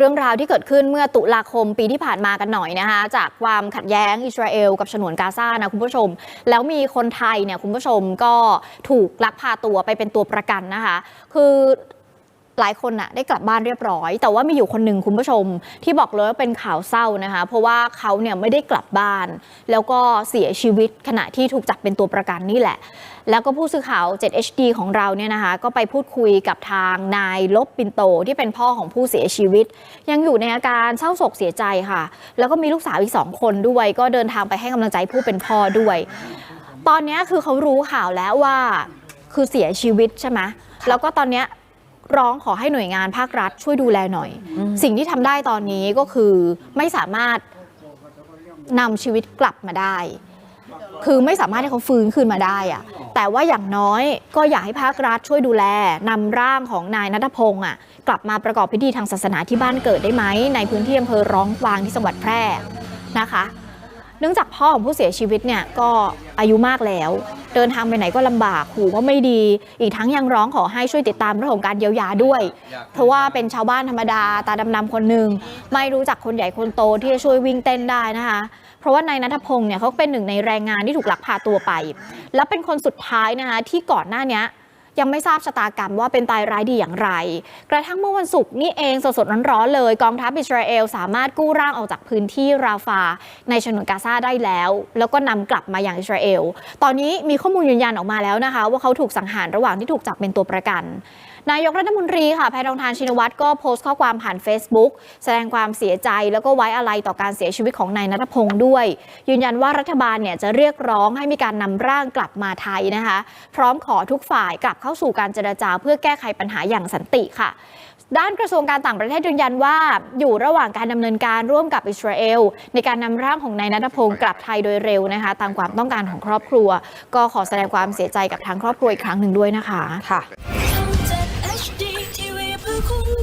เรื่องราวที่เกิดขึ้นเมื่อตุลาคมปีที่ผ่านมากันหน่อยนะคะ จากความขัดแย้งอิสราเอลกับฉนวนกาซานะคุณผู้ชม แล้วมีคนไทยเนี่ยคุณผู้ชมก็ถูกลักพาตัวไปเป็นตัวประกันนะคะ คือ หลายคนน่ะได้กลับบ้านเรียบร้อย แต่ว่ามีอยู่คนหนึ่งคุณผู้ชม ที่บอกเลยว่าเป็นข่าวเศร้านะคะ เพราะว่าเขาเนี่ยไม่ได้กลับบ้าน แล้วก็เสียชีวิตขณะที่ถูกจับเป็นตัวประกันนี่แหละ แล้วก็ผู้สื่อข่าว 7HD ของเราเนี่ยนะคะ ก็ไปพูดคุยกับทางนายลบปินโตที่เป็นพ่อของผู้เสียชีวิต ยังอยู่ในอาการเศร้าโศกเสียใจค่ะ แล้วก็มีลูกสาวอีกสองคนด้วย ก็เดินทางไปให้กำลังใจผู้เป็นพ่อด้วย ตอนนี้คือเขารู้ข่าวแล้วว่าคือเสียชีวิตใช่ไหมแล้วก็ตอนนี้ ร้องขอให้หน่วยงานภาครัฐช่วยดูแลหน่อย สิ่งที่ทำได้ตอนนี้ก็คือไม่สามารถนำชีวิตกลับมาได้ คือไม่สามารถให้เขาฟื้นคืนมาได้อะแต่ว่าอย่างน้อยก็อยากให้ภาครัฐช่วยดูแลนำร่างของนายนัทพงศ์อะกลับมาประกอบพิธีทางศาสนาที่บ้านเกิดได้ไหม ในพื้นที่อำเภอร้องกวางที่จังหวัดแพร่นะคะ เนื่องจากพ่อของผู้เสียชีวิตเนี่ยก็อายุมากแล้ว เดินทางไปไหนก็ลำบากหูก็ไม่ดี อีกทั้งยังร้องขอให้ช่วยติดตามเรื่องของการเยียวยาด้วย เพราะว่าเป็นชาวบ้านธรรมดาตาดำๆคนหนึ่งไม่รู้จักคนใหญ่คนโตที่จะช่วยวิ่งเต้นได้นะคะเพราะว่านายนัทพงศ์เนี่ยเขาเป็นหนึ่งในแรงงานที่ถูกลักพาตัวไป และเป็นคนสุดท้ายนะคะที่ก่อนหน้าเนี้ ยังไม่ทราบชะตากรรมว่าเป็นตายร้ายดีอย่างไร กระทั่งเมื่อวันศุกร์นี่เองสดๆร้อนๆเลย กองทัพอิสราเอลสามารถกู้ร่างออกจากพื้นที่ราฟา ในชนวนกาซาได้แล้ว แล้วก็นำกลับมาอย่างอิสราเอล ตอนนี้มีข้อมูลยืนยันออกมาแล้วนะคะ ว่าเขาถูกสังหารระหว่างที่ถูกจับเป็นตัวประกันนายกรัฐมนตรีค่ะแพทองทานชินวัตรก็โพสต์ข้อความผ่าน Facebook แสดงความเสียใจแล้วก็ไว้อะไรต่อการเสียชีวิตของนายนัทพงศ์ด้วย ยืนยันว่ารัฐบาลเนี่ยจะเรียกร้องให้มีการนำร่างกลับมาไทยนะคะ พร้อมขอทุกฝ่ายกลับเข้าสู่การเจรจาเพื่อแก้ไขปัญหาอย่างสันติค่ะด้านกระทรวงการต่างประเทศยืนยันว่า อยู่ระหว่างการดำเนินการร่วมกับอิสราเอล ในการนำร่างของนายนัทพงศ์กลับไทยโดยเร็วนะคะ ตามความต้องการของครอบครัว ก็ขอแสดงความเสียใจกับทางครอบครัวอีกครั้งหนึ่งด้วยนะคะค่ะ cool.